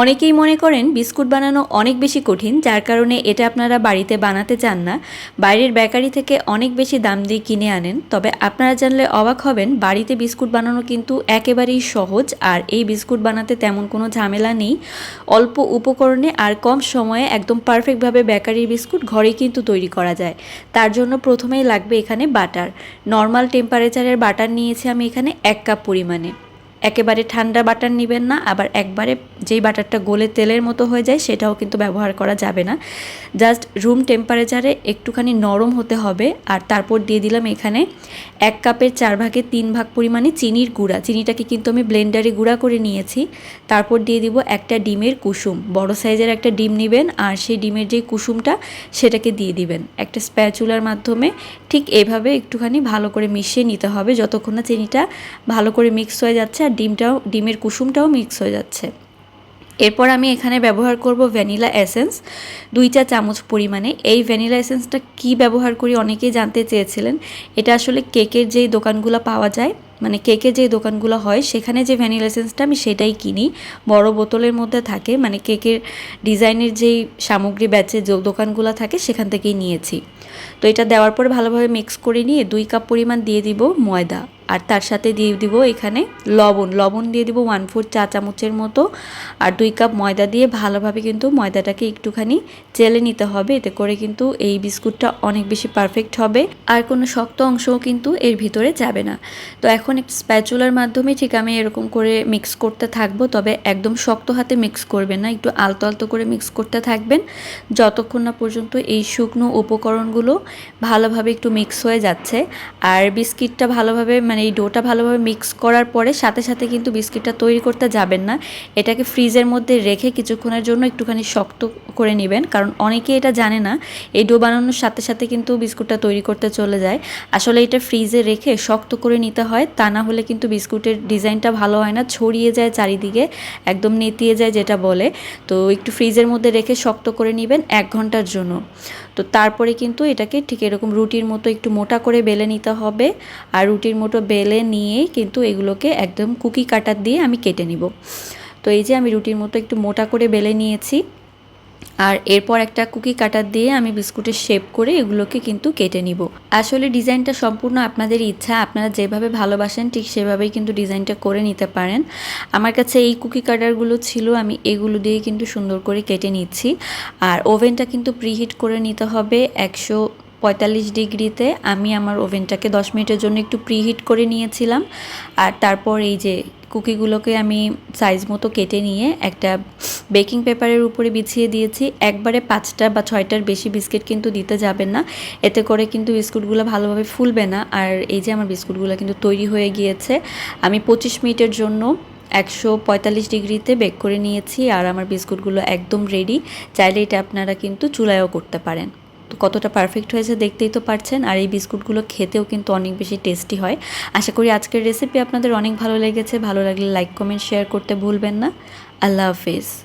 অনেকেই মনে করেন বিস্কুট বানানো অনেক বেশি কঠিন, যার কারণে এটা আপনারা বাড়িতে বানাতে চান না। বাইরের বেকারি থেকে অনেক বেশি দাম দিয়ে কিনে আনেন। তবে আপনারা জানলে অবাক হবেন, বাড়িতে বিস্কুট বানানো কিন্তু একেবারেই সহজ, আর এই বিস্কুট বানাতে তেমন কোনো ঝামেলা নেই। অল্প উপকরণে আর কম সময়ে একদম পারফেক্টভাবে বেকারির বিস্কুট ঘরেই কিন্তু তৈরি করা যায়। তার জন্য প্রথমেই লাগবে এখানে বাটার। নর্মাল টেম্পারেচারের বাটার নিয়েছি আমি এখানে এক কাপ পরিমাণে। একেবারে ঠান্ডা বাটার নেবেন না, আবার একবারে যেই বাটারটা গলে তেলের মতো হয়ে যায় সেটাও কিন্তু ব্যবহার করা যাবে না। জাস্ট রুম টেম্পারেচারে একটুখানি নরম হতে হবে, আর তারপর দিয়ে দিলাম এখানে এক কাপের চার ভাগে তিন ভাগ পরিমাণে চিনির গুঁড়া। চিনিটাকে কিন্তু আমি ব্লেন্ডারে গুঁড়া করে নিয়েছি। তারপর দিয়ে দিব একটা ডিমের কুসুম। বড় সাইজের একটা ডিম নেবেন, আর সেই ডিমের যে কুসুমটা সেটাকে দিয়ে দিবেন। একটা স্প্যাচুলার মাধ্যমে ঠিক এভাবে একটুখানি ভালো করে মিশিয়ে নিতে হবে। যতক্ষণ না চিনিটা ভালো করে মিক্স হয়ে যাচ্ছে আর ডিমটাও, ডিমের কুসুমটাও মিক্স হয়ে যাচ্ছে। এরপর আমি এখানে ব্যবহার করব ভ্যানিলা এসেন্স। দুই চা চামচ পরিমাণে। এই ভ্যানিলা এসেন্সটা কি ব্যবহার করি অনেকেই জানতে চেয়েছিলেন। এটা আসলে কেকের যেই দোকানগুলো পাওয়া যায় মানে কেকে যে দোকানগুলো হয়, সেখানে যে ভ্যানিলা এসেন্সটা আমি সেটাই কিনি। বড় বোতলের মধ্যে থাকে মানে কেকের ডিজাইনের যেই সামগ্রী ব্যাচে যে দোকানগুলো থাকে, সেখান থেকেই নিয়েছি। তো এটা দেওয়ার পরে ভালোভাবে মিক্স করে নিয়ে দুই কাপ পরিমাণ দিয়ে দিব ময়দা। আর তার সাথে দিয়ে দিব এখানে লবণ। লবণ দিয়ে দিব ওয়ান ফোর চা চামচের মতো। আর দুই কাপ ময়দা দিয়ে ভালোভাবে কিন্তু ময়দাটাকে একটুখানি চেলে নিতে হবে। এতে করে কিন্তু এই বিস্কুটটা অনেক বেশি পারফেক্ট হবে। আর কোনো শক্ত অংশও কিন্তু এর ভিতরে যাবে না। তো এখন একটা স্প্যাচুলার মাধ্যমে ঠিক আমি এরকম করে মিক্স করতে থাকব। তবে একদম শক্ত হাতে মিক্স করবেন না। একটু আলতো আলতো করে মিক্স করতে থাকবেন। যতক্ষণ না পর্যন্ত এই শুকনো উপকরণগুলো ভালোভাবে একটু মিক্স হয়ে যাচ্ছে। আর বিস্কিটটা ভালোভাবে মানে এই ডোটা ভালোভাবে মিক্স করার পরে সাথে সাথে কিন্তু বিস্কিটটা তৈরি করতে যাবেন না। এটাকে ফ্রিজের মধ্যে রেখে কিছুক্ষণের জন্য একটুখানি শক্ত করে নেবেন, কারণ অনেকে এটা জানে না। এই ডো বানানোর সাথে সাথে কিন্তু বিস্কুটটা তৈরি করতে চলে যায়। আসলে এটা ফ্রিজে রেখে শক্ত করে নিতে হয়, তা না হলে কিন্তু বিস্কুটের ডিজাইনটা ভালো হয় না, ছড়িয়ে যায় চারিদিকে, একদম নেতিয়ে যায় যেটা বলে। তো একটু ফ্রিজের মধ্যে রেখে শক্ত করে নেবেন এক ঘণ্টার জন্য। তো তারপরে কিন্তু এটাকে ঠিক এরকম রুটির মতো একটু মোটা করে বেলে নিতে হবে। আর রুটির মতো বেলে নিয়ে কিন্তু এগুলোকে একদম কুকি কাটার দিয়ে আমি কেটে নিব। তো এই যে আমি রুটির মতো একটু মোটা করে বেলে নিয়েছি। আর এরপর একটা কুকি কাটার দিয়ে আমি বিস্কুটের শেপ করে এগুলোকে কিন্তু কেটে নিব। আসলে ডিজাইনটা সম্পূর্ণ আপনাদের ইচ্ছা, আপনারা যেভাবে ভালোবাসেন ঠিক সেভাবেই কিন্তু ডিজাইনটা করে নিতে পারেন। আমার কাছে এই কুকি কাটারগুলো ছিল, আমি এগুলো দিয়ে কিন্তু সুন্দর করে কেটে নিচ্ছি। আর ওভেনটা কিন্তু প্রিহিট করে নিতে হবে একশো পঁয়তাল্লিশ ডিগ্রিতে আমি আমার ওভেনটাকে দশ মিনিটের জন্য একটু প্রিহিট করে নিয়েছিলাম। আর তারপর এই যে কুকিগুলোকে আমি সাইজ মতো কেটে নিয়ে একটা বেকিং পেপারের উপরে বিছিয়ে দিয়েছি। একবারে পাঁচটা বা ছয়টার বেশি বিস্কিট কিন্তু দিতে যাবেন না। এতে করে কিন্তু বিস্কুটগুলো ভালোভাবে ফুলবে না। আর এই যে আমার বিস্কুটগুলো কিন্তু তৈরি হয়ে গিয়েছে। আমি পঁচিশ মিনিটের জন্য একশো পঁয়তাল্লিশ ডিগ্রিতে বেক করে নিয়েছি। আর আমার বিস্কুটগুলো একদম রেডি চাইলে এটা আপনারা কিন্তু চুলায়ও করতে পারেন। কতটা পারফেক্ট হয়েছে দেখতেই তো পারছেন। আর এই বিস্কুটগুলো খেতেও কিন্তু অনেক বেশি টেস্টি হয়। আশা করি আজকের রেসিপি আপনাদের অনেক ভালো লেগেছে। ভালো লাগলে লাইক কমেন্ট শেয়ার করতে ভুলবেন না। আল্লাহ হাফিজ।